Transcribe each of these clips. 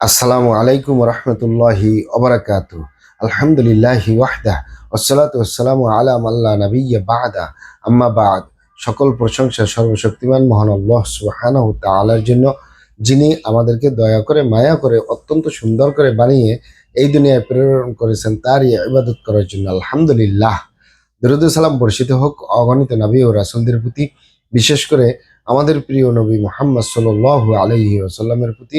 আসসালামু আলাইকুম রহমতুল্লাহি অবরাকাত আলহামদুলিল্লাহি ওয়াহদা ওসলাত ওসালামু আলা আল্লাহ নবিয়া বাদা। আম্মা বাদ। সকল প্রশংসা সর্বশক্তিমান মহান আল্লাহ সুবহানাহু তাআলার জন্য, যিনি আমাদেরকে দয়া করে, মায়া করে, অত্যন্ত সুন্দর করে বানিয়ে এই দুনিয়ায় প্রেরণ করেছেন, তারই ইবাদত করার জন্য। আলহামদুলিল্লাহ। দরুদ সালাম বর্ষিত হোক অগণিত নবী ও রাসুলদের প্রতি, বিশেষ করে আমাদের প্রিয় নবী মোহাম্মদ সাল্লাল্লাহু আলাইহি ওয়াসাল্লামের প্রতি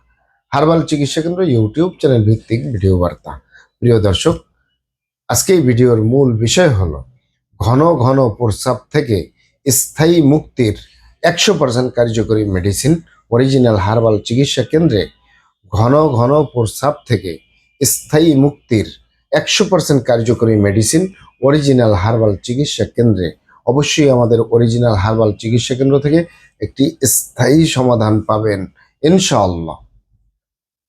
হার্বাল চিকিৎসা কেন্দ্র ইউটিউব চ্যানেল ভিত্তিক ভিডিও বার্তা। প্রিয় দর্শক, আজকে এই ভিডিওর মূল বিষয় হলো, ঘন ঘন প্রস্রাব থেকে স্থায়ী মুক্তির একশো পার্সেন্ট কার্যকরী মেডিসিন অরিজিনাল হার্বাল চিকিৎসা কেন্দ্রে ঘন ঘন প্রস্রাব থেকে স্থায়ী মুক্তির একশো পার্সেন্ট কার্যকরী মেডিসিন অরিজিনাল হার্বাল চিকিৎসা কেন্দ্রে। অবশ্যই আমাদের অরিজিনাল হার্বাল চিকিৎসা কেন্দ্র থেকে একটি স্থায়ী সমাধান পাবেন, ইনশাআল্লাহ।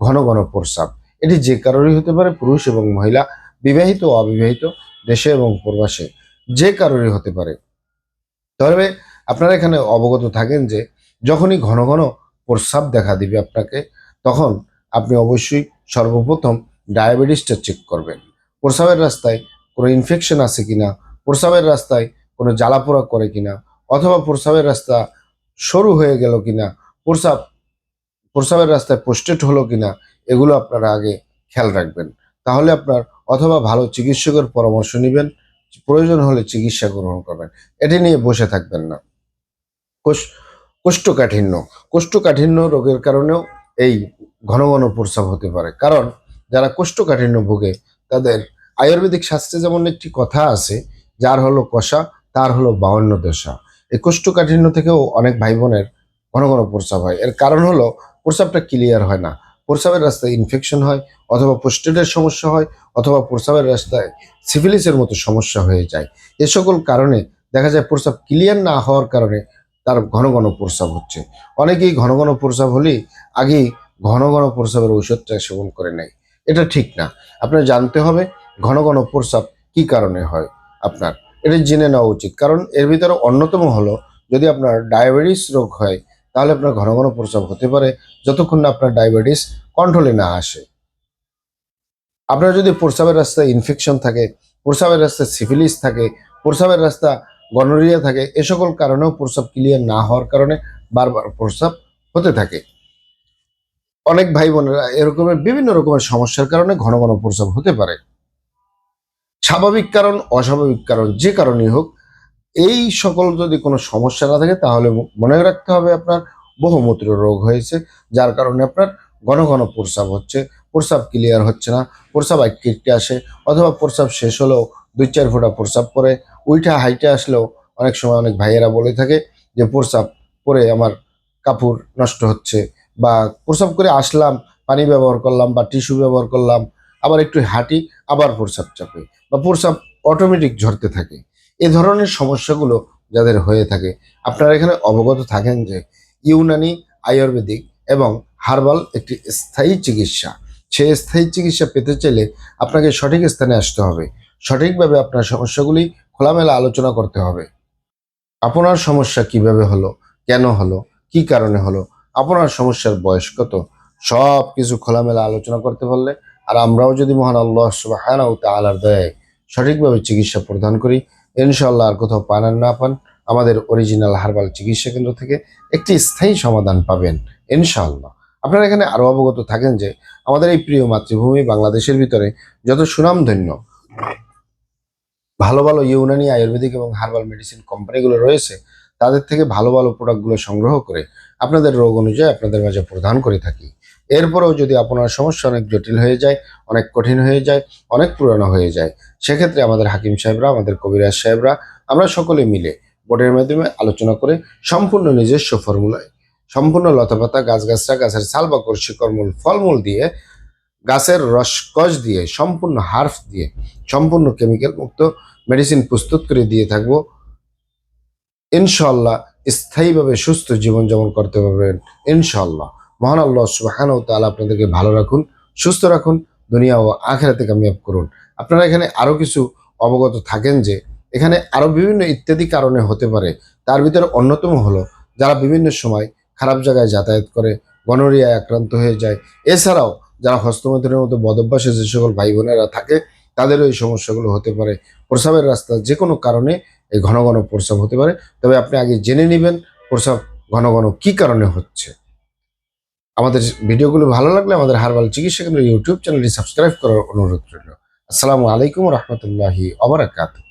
ঘন ঘন প্রস্রাব। এটি যে কারোরই হতে পারে, পুরুষ এবং মহিলা, বিবাহিত ও অবিবাহিত, দেশে এবং প্রবাসে যে কারোরই হতে পারে। তবে আপনারা এখানে অবগত থাকেন যে, যখনই ঘন ঘন প্রস্রাব দেখা দিবে আপনাকে, তখন আপনি অবশ্যই সর্বপ্রথম ডায়াবেটিসটা চেক করবেন। প্রস্রাবের রাস্তায় কোনো ইনফেকশন আছে কিনা, প্রস্রাবের রাস্তায় কোনো জ্বালাপোড়া করে কিনা, অথবা প্রস্রাবের রাস্তা সরু হয়ে গেল কিনা, প্রস্রাব প্রস্রাবের রাস্তায় পোস্টেড হলো কিনা, এগুলো আপনারা আগে খেয়াল রাখবেন। তাহলে আপনার অথবা ভালো চিকিৎসকের পরামর্শ নেবেন, প্রয়োজন হলে চিকিৎসা গ্রহণ করবেন। এটি নিয়ে বসে থাকবেন না। কোষ কোষ্ঠকাঠিন্য। কোষ্ঠকাঠিন্য রোগের কারণেও এই ঘন ঘন প্রস্রাব হতে পারে। কারণ যারা কোষ্ঠকাঠিন্য ভোগে, তাদের আয়ুর্বেদিক শাস্ত্রে যেমন একটি কথা আছে, যার হলো কষা, তার হলো বাউন্ন দশা। এই কোষ্ঠকাঠিন্য থেকেও অনেক ভাই বোনের ঘন ঘন প্রস্রাব হয়। এর কারণ হলো প্রস্রাবটা ক্লিয়ার হয় না। প্রস্রাবের রাস্তায় ইনফেকশন হয়, অথবা পোস্টেডের সমস্যা হয়, অথবা প্রস্রাবের রাস্তায় সিফিলিসের মতো সমস্যা হয়ে যায়। এ সকল কারণে দেখা যায় প্রস্রাব ক্লিয়ার না হওয়ার কারণে তার ঘন ঘন প্রস্রাব হচ্ছে। অনেকেই ঘন ঘন প্রস্রাব হলেই আগেই ঘন ঘন প্রস্রাবের ঔষধটা সেবন করে নেয়। এটা ঠিক না। আপনার জানতে হবে ঘন ঘন প্রস্রাব কী কারণে হয় আপনার। এটা জেনে নেওয়া উচিত। কারণ এর ভিতরে অন্যতম হলো যদি আপনার ডায়াবেটিস রোগ হয় তাহলে আপনার ঘন ঘন প্রস্রাব হতে পারে যতক্ষণ না আপনার ডায়াবেটিস কন্ট্রোলে না আসে। আপনার যদি প্রস্রাবের রাস্তায় ইনফেকশন থাকে প্রস্রাবের রাস্তায় সিফিলিস থাকে প্রস্রাবের রাস্তা গনোরিয়া থাকে, এ সকল কারণেও প্রস্রাব ক্লিয়ার না হওয়ার কারণে বারবার প্রস্রাব হতে থাকে। অনেক ভাই বোনেরা এরকমের বিভিন্ন রকমের সমস্যার কারণে ঘন ঘন প্রস্রাব হতে পারে। স্বাভাবিক কারণ, অস্বাভাবিক কারণ, যে কারণেই হোক এই সকল যদি কোনো সমস্যা না থাকে, তাহলে মনে রাখতে হবে আপনার বহুমূত্র রোগ হয়েছে, যার কারণে আপনার ঘন ঘন প্রস্রাব হচ্ছে, প্রস্রাব ক্লিয়ার হচ্ছে না, প্রস্রাব আটকে আসে, অথবা প্রস্রাব শেষ হলেও দুই চার ফোঁটা প্রস্রাব পরে, উইঠা হাইটে আসলেও অনেক সময় অনেক ভাইয়েরা বলে থাকে যে, প্রস্রাব পরে আমার কাপড় নষ্ট হচ্ছে বা, প্রস্রাব করে আসলাম, পানি ব্যবহার করলাম বা টিস্যু ব্যবহার করলাম, আবার একটু হাঁটি, আবার প্রস্রাব চাপে বা, প্রস্রাব অটোমেটিক ঝরতে থাকে এ ধরনের সমস্যাগুলো যাদের হয়ে থাকে। আপনারা এখানে অবগত থাকেন যে ইউনানি, আয়ুর্বেদিক এবং হার্বাল একটি স্থায়ী চিকিৎসা। সেই স্থায়ী চিকিৎসা পেতে চাইলে আপনাকে সঠিক স্থানে আসতে হবে। সঠিকভাবে আপনার সমস্যাগুলি খোলামেলা আলোচনা করতে হবে। আপনার সমস্যা কীভাবে হলো? কেন হলো? কি কারণে হলো? আপনার সমস্যার বয়স কত? সব কিছু খোলামেলা আলোচনা করতে পারলে আর আমরাও যদি মহান আল্লাহ সুবহানাহু তাআলার দয়ায় সঠিকভাবে চিকিৎসা প্রদান করি ইনশাআল্লাহ আর কোথাও পান আর না পান, আমাদের অরিজিনাল হার্বাল চিকিৎসা কেন্দ্র থেকে একটি স্থায়ী সমাধান পাবেন, ইনশাআল্লাহ। আপনারা এখানে আরও অবগত থাকেন যে আমাদের এই প্রিয় মাতৃভূমি বাংলাদেশের ভিতরে যত সুনামধন্য, ভালো ভালো ইউনানি আয়ুর্বেদিক এবং হার্বাল মেডিসিন কোম্পানিগুলো রয়েছে, তাদের থেকে ভালো ভালো প্রোডাক্টগুলো সংগ্রহ করে আপনাদের রোগ অনুযায়ী আপনাদের মাঝে প্রদান করে থাকি। এরপরেও যদি আপনার সমস্যা অনেক জটিল হয়ে যায়, অনেক কঠিন হয়ে যায়, অনেক পুরানো হয়ে যায়, সেক্ষেত্রে আমাদের হাকিম সাহেবরা, আমাদের কবিরাজ সাহেবরা, আমরা সকলে মিলে বোর্ডের মাধ্যমে আলোচনা করে সম্পূর্ণ নিজস্ব ফর্মুলায়, সম্পূর্ণ লতাপাতা গাছগাছরা গাছের ছাল বা শিকড়মূল ফলমূল দিয়ে, গাছের রসকস দিয়ে, সম্পূর্ণ হার্ফ দিয়ে, সম্পূর্ণ কেমিক্যাল মুক্ত মেডিসিন প্রস্তুত করে দিয়ে থাকব। ইনশাল্লাহ স্থায়ীভাবে সুস্থ জীবনযাপন করতে পারবেন ইনশাল্লাহ মহান আল্লাহ সুবাহান ও তাআলা আপনাদেরকে ভালো রাখুন, সুস্থ রাখুন, দুনিয়া ও আখেরাতে কামিয়াব করুন। আপনারা এখানে আরও কিছু অবগত থাকেন যে, এখানে আরও বিভিন্ন ইত্যাদি কারণে হতে পারে। তার ভিতরে অন্যতম হলো, যারা বিভিন্ন সময় খারাপ জায়গায় যাতায়াত করে, গনোরিয়ায় আক্রান্ত হয়ে যায়। এছাড়াও যারা হস্তমৈথুনের মতো বদভ্যাসে যে সকল ভাই বোনেরা থাকে, তাদেরও এই সমস্যাগুলো হতে পারে। প্রসাবের রাস্তা যে কোনো কারণে এই ঘন ঘন প্রস্রাব হতে পারে। তবে আপনি আগে জেনে নেবেন প্রস্রাব ঘন ঘন কী কারণে হচ্ছে। আমাদের ভিডিওগুলো ভালো লাগলে আমাদের হারবাল চিকিৎসা কেন্দ্র ইউটিউব চ্যানেলটি সাবস্ক্রাইব করার অনুরোধ রইল। আসসালামু আলাইকুম রহমতুল্লাহি অবরাকাতুহ